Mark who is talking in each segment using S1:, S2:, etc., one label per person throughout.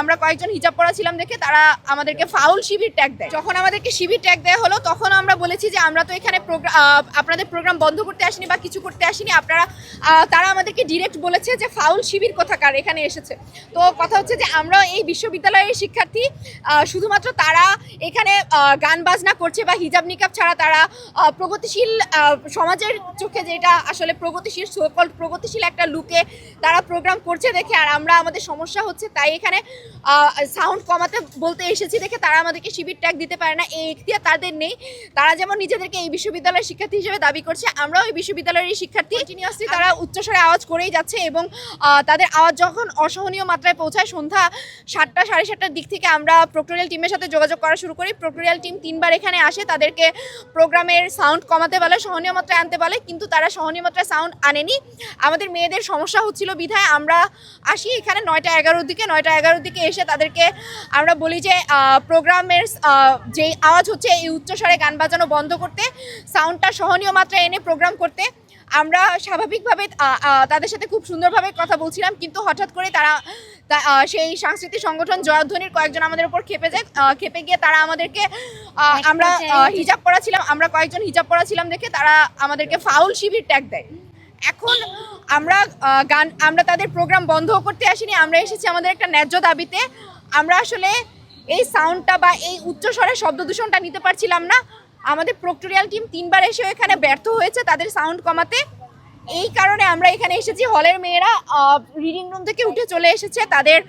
S1: আমরা কয়েকজন হিজাব পরা ছিলাম দেখে তারা আমাদেরকে ফাউল শিবির ট্যাগ দেয়। যখন আমাদেরকে শিবির ট্যাগ দেওয়া হলো, তখন আমরা বলেছি যে আমরা তো এখানে আপনাদের প্রোগ্রাম বন্ধ করতে আসিনি বা কিছু করতে আসিনি, আপনারা তারা আমাদেরকে ডিরেক্ট বলেছে যে ফাউল শিবির কোথাকার, এখানে এসেছে। তো কথা হচ্ছে যে আমরা এই বিশ্ববিদ্যালয়ের শিক্ষার্থী শুধুমাত্র তারা এখানে গান বাজনা করছে বা হিজাব নিকাব ছাড়া তারা প্রগতিশীল সমাজের চোখে যেটা আসলে প্রগতিশীল সকল প্রগতিশীল একটা লুকে তারা প্রোগ্রাম করছে দেখে, আর আমরা আমাদের সমস্যা হচ্ছে তাই এখানে সাউন্ড কমাতে বলতে এসেছি দেখে তারা আমাদেরকে শিবির ট্যাগ দিতে পারে না। এই এখতিয়ার তাদের নেই। তারা যেমন নিজেদেরকে এই বিশ্ববিদ্যালয়ের শিক্ষার্থী হিসেবে দাবি করছে আমরাও এই বিশ্ববিদ্যালয়ের শিক্ষার্থী। কন্টিনিউয়াসলি তারা উচ্চস্বরে আওয়াজ করেই যাচ্ছে এবং তাদের আওয়াজ যখন অসহনীয় মাত্রায় পৌঁছায় সন্ধ্যা সাতটা সাড়ে সাতটার দিক থেকে আমরা প্রক্টোরিয়াল টিমের সাথে যোগাযোগ করা শুরু করি। প্রক্টোরিয়াল টিম তিনবার এখানে আসে তাদেরকে প্রোগ্রামের সাউন্ড কমাতে বলে সহনীয় মাত্রায় আনতে বলে কিন্তু তারা সহনীয় মাত্রায় সাউন্ড আনেনি। আমাদের মেয়েদের সমস্যা হচ্ছিল বিধায় আমরা আসি এখানে নয়টা এগারোর দিকে নয়টা এগারোর দিকে এসে তাদেরকে আমরা বলি যে প্রোগ্রামের যে আওয়াজ হচ্ছে এই উচ্চস্বরে গান বাজানো বন্ধ করতে সাউন্ডটা সহনীয় মাত্রায় এনে প্রোগ্রাম করতে আমরা স্বাভাবিকভাবে তাদের সাথে খুব সুন্দরভাবে কথা বলছিলাম কিন্তু হঠাৎ করে তারা সেই সাংস্কৃতিক সংগঠন জয়ধ্বনির কয়েকজন আমাদের উপর খেপে যায় খেপে গিয়ে তারা আমাদেরকে আমরা হিজাব পরা ছিলাম আমরা কয়েকজন হিজাব পরা ছিলাম দেখে তারা আমাদেরকে ফাউল শিবির ট্যাগ দেয়। এখন আমরা গান, আমরা তাদের প্রোগ্রাম বন্ধ করতে আসিনি, আমরা এসেছি আমাদের একটা ন্যায্য দাবিতে। আমরা আসলে এই সাউন্ডটা বা এই উচ্চস্বরে শব্দ দূষণটা নিতে পারছিলাম না। আমাদের প্রক্টোরিয়াল টিম তিনবার এসে এখানে ব্যর্থ হয়েছে তাদের সাউন্ড কমাতে। এই কারণে আমরা এখানে এসেছি। হলের মেয়েরা রিডিং রুম থেকে উঠে চলে এসেছে। তাদের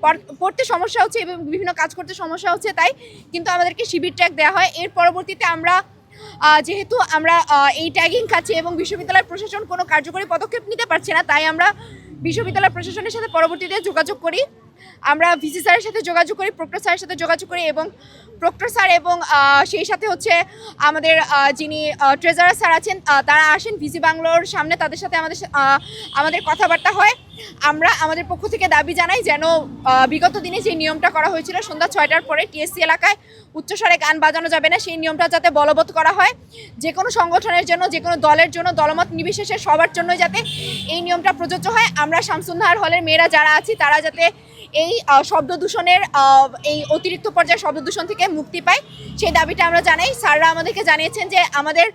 S1: পড়- পড়তে সমস্যা হচ্ছে এবং বিভিন্ন কাজ করতে সমস্যা হচ্ছে তাই। কিন্তু আমাদেরকে শিবির ট্যাগ দেওয়া হয়। এর পরবর্তীতে আমরা যেহেতু আমরা এই ট্যাগিং খাচ্ছি এবং বিশ্ববিদ্যালয় প্রশাসন কোনো কার্যকরী পদক্ষেপ নিতে পারছে না, তাই আমরা বিশ্ববিদ্যালয় প্রশাসনের সাথে পরবর্তীতে যোগাযোগ করি। আমরা ভিসি স্যারের সাথে যোগাযোগ করি, প্রক্টর স্যারের সাথে যোগাযোগ করি এবং প্রক্টর স্যার এবং সেই সাথে হচ্ছে আমাদের যিনি ট্রেজারার স্যার আছেন তারা আসেন ভিসি বাংলোর সামনে, তাদের সাথে আমাদের আমাদের কথাবার্তা হয়। আমরা আমাদের পক্ষ থেকে দাবি জানাই যেন বিগত দিনে যে নিয়মটা করা হয়েছিল সন্ধ্যা ছয়টার পরে টিএসসি এলাকায় উচ্চস্বরে গান বাজানো যাবে না, সেই নিয়মটা যাতে বলবৎ করা হয়। যে কোনো সংগঠনের জন্য, যে কোনো দলের জন্য, দলমত নির্বিশেষে সবার জন্যই যাতে এই নিয়মটা প্রযোজ্য হয়। আমরা শামসুন্নাহার হলের মেয়েরা যারা আছি, তারা যাতে এই শব্দ দূষণের এই অতিরিক্ত পর্যায়ে শব্দ দূষণ থেকে মুক্তি পায়। সেই দাবিটা আমরা জানাই। স্যাররা আমাদেরকে জানিয়েছেন যে, আমাদের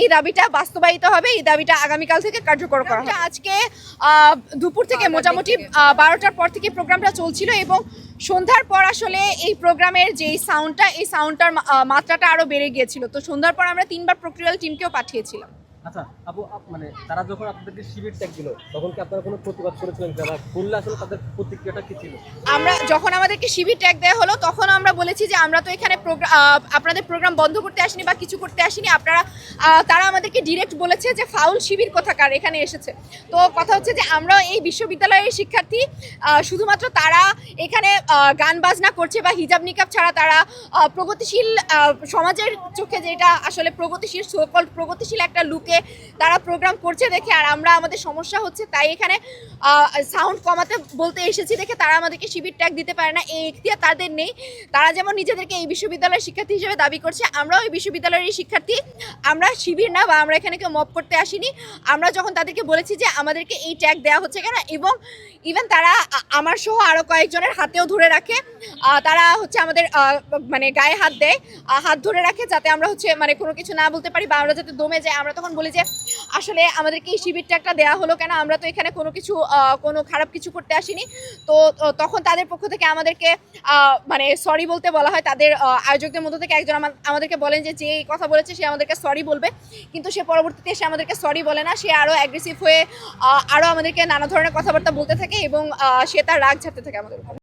S1: এই দাবিটা বাস্তবায়িত হবে। এই দাবিটা আগামীকাল থেকে কার্যকর করা হবে। আজকে দুপুর থেকে মোটামুটি বারোটার পর থেকে প্রোগ্রামটা চলছিল এবং সন্ধ্যার পর আসলে এই প্রোগ্রামের যে সাউন্ডটা এই সাউন্ডটার মাত্রাটা আরও বেড়ে গিয়েছিল। তো সন্ধ্যার পর আমরা তিনবার প্রক্রিয়াল টিমকেও পাঠিয়েছিলাম।
S2: আচ্ছা আপু মানে তারা যখন আপনাদেরকে শিবির ট্যাগ দিল, তখন কি আপনারা কোনো প্রতিবাদ করেছিলেন? যারা বললে আসলে তাদের প্রতিক্রিয়াটা কি ছিল?
S1: আমরা যখন আমাদেরকে শিবির ট্যাগ দেওয়া হলো, তখন আমরা বলেছি যে আমরা তো এখানে আপনাদের প্রোগ্রাম বন্ধ করতে আসিনি বা কিছু করতে আসিনি। আপনারা তারা আমাদেরকে ডিরেক্ট বলেছে যে ফাউল শিবির কোথাকার, এখানে এসেছে। তো কথা হচ্ছে যে আমরা এই বিশ্ববিদ্যালয়ের শিক্ষার্থী শুধুমাত্র তারা এখানে গান বাজনা করছে বা হিজাব নিকাব ছাড়া তারা প্রগতিশীল সমাজের চোখে যেটা আসলে প্রগতিশীল সকল প্রগতিশীল একটা লুকে তারা প্রোগ্রাম করছে দেখে আর আমরা আমাদের সমস্যা হচ্ছে তাই এখানে সাউন্ড কমাতে বলতে এসেছি দেখে তারা আমাদেরকে শিবির ট্যাগ দিতে পারে না, এই এখতিয়ার তাদের নেই। তারা যেমন নিজেদেরকে এই বিশ্ববিদ্যালয়ের শিক্ষার্থী হিসেবে দাবি করছে, আমরাও এই বিশ্ববিদ্যালয়ের শিক্ষার্থী। আমরা শিবির না বা আমরা এখানে কেউ মপ করতে আসিনি। আমরা যখন তাদেরকে বলেছি যে আমাদেরকে এই ট্যাগ দেওয়া হচ্ছে কেন, এবং ইভেন তারা আমার সহ আরও কয়েকজনের হাতেও ধরে রাখে তারা হচ্ছে আমাদের মানে গায়ে হাত দেয় হাত ধরে রাখে যাতে আমরা হচ্ছে মানে কোনো কিছু না বলতে পারি বা আমরা যাতে দমে যাই, আমরা তখন বলি যে আসলে আমাদেরকে এই শিবির ট্যাগটা দেওয়া হলো কেন? আমরা তো এখানে কোনো কিছু কোনো খারাপ কিছু করতে আসিনি। তো তখন তাদের পক্ষ থেকে আমাদেরকে মানে সরি বলতে বলা হয়, তাদের আয়োজকদের মধ্য থেকে একজন আমাদেরকে বলেন যে যে কথা বলেছে সে আমাদেরকে সরি বলবে। কিন্তু সে পরবর্তীতে সে আমাদেরকে সরি বলে না। সে আরও অ্যাগ্রেসিভ হয়ে আরও আমাদেরকে নানা ধরনের কথাবার্তা বলতে থাকে এবং সে তার রাগ ঝাড়তে থাকে আমাদের